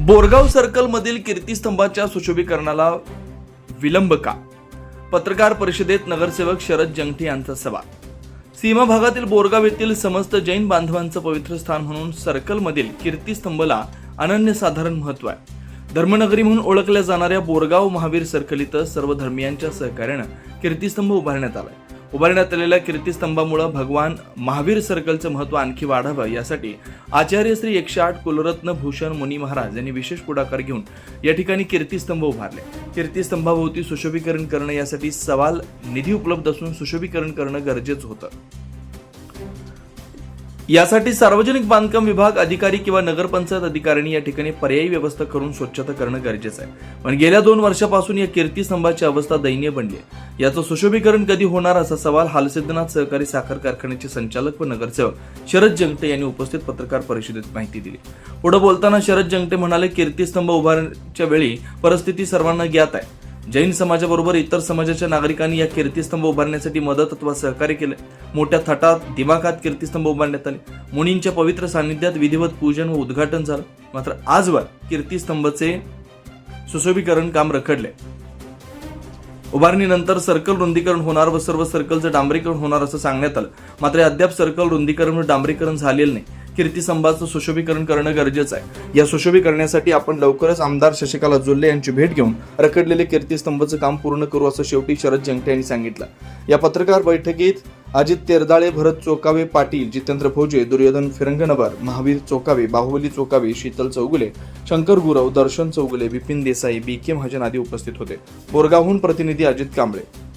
बोरगाव सर्कलमधील कीर्तिस्तंभाच्या सुशोभीकरणाला विलंब का? पत्रकार परिषदेत नगरसेवक शरद जंगठे यांचा सवाल. सीमा भागातील बोरगाव येथील समस्त जैन बांधवांचं पवित्र स्थान म्हणून सर्कलमधील कीर्तीस्तंभला अनन्यसाधारण महत्त्व आहे. धर्मनगरी म्हणून ओळखल्या जाणाऱ्या बोरगाव महावीर सर्कल इथं सर्व धर्मियांच्या सहकार्यानं कीर्तिस्तंभ उभारण्यात आलाय. उभारण्यात आलेल्या कीर्तिस्तंभामुळे भगवान महावीर सर्कलचं महत्त्व आणखी वाढावं यासाठी आचार्य श्री एकशे आठ कुलरत्न भूषण मुनी महाराज यांनी विशेष पुढाकार घेऊन या ठिकाणी कीर्तिस्तंभ उभारले. कीर्तीस्तंभाभोवती सुशोभीकरण करणं यासाठी सवाल निधी उपलब्ध असून सुशोभीकरण करणं गरजेचं होतं. यासाठी सार्वजनिक बांधकाम विभाग अधिकारी किंवा नगरपंचायत अधिकाऱ्यांनी या ठिकाणी पर्यायी व्यवस्था करून स्वच्छता करणं गरजेचं आहे. पण गेल्या दोन वर्षापासून या कीर्ती स्तंभाची अवस्था दयनीय बनली आहे. याचं सुशोभीकरण कधी होणार असा सवाल हालसिद्धनाथ सहकारी साखर कारखान्याचे संचालक व नगरसेवक शरद जंगटे यांनी उपस्थित पत्रकार परिषदेत माहिती दिली. पुढे बोलताना शरद जंगटे म्हणाले कीर्तिस्तंभ उभारण्याच्या वेळी परिस्थिती सर्वांना ज्ञात आहे. जैन समाजाबरोबर इतर समाजाच्या नागरिकांनी या कीर्तीस्तंभ उभारण्यासाठी मदत अथवा सहकार्य केले. मोठ्या थटात दिमाखात कीर्तिस्तंभ उभारण्यात आले. मुनींच्या पवित्र सान्निध्यात विधिवत पूजन व उद्घाटन झालं. मात्र आजवर कीर्तीस्तंभचे सुशोभीकरण काम रखडले. उभारणीनंतर सर्कल रुंदीकरण होणार व सर्व सर्कलचं डांबरीकरण होणार असं सांगण्यात आलं. मात्र अद्याप सर्कल रुंदीकरण व डांबरीकरण झालेलं नाही. कीर्तिस्तंभाचं सुशोभीकरण करणं गरजेचं आहे. या सुशोभीकरणासाठी आपण लवकरच आमदार शशिकला जोल्ले यांची भेट घेऊन रखडलेले कीर्तिस्तंभाचं काम पूर्ण करू असं शेवटी शरद जंगटे यांनी सांगितलं. या पत्रकार बैठकीत अजित तेरदाळे भरत चोकावे पाटील जितेंद्र भोजे दुर्योधन फिरंगनवर महावीर चोकावे बाहुबली चोकावे शीतल चौगुले शंकर गुरव दर्शन चौगुले विपिन देसाई बी के महाजन आदी उपस्थित होते. बोरगावहून प्रतिनिधी अजित कांबळे.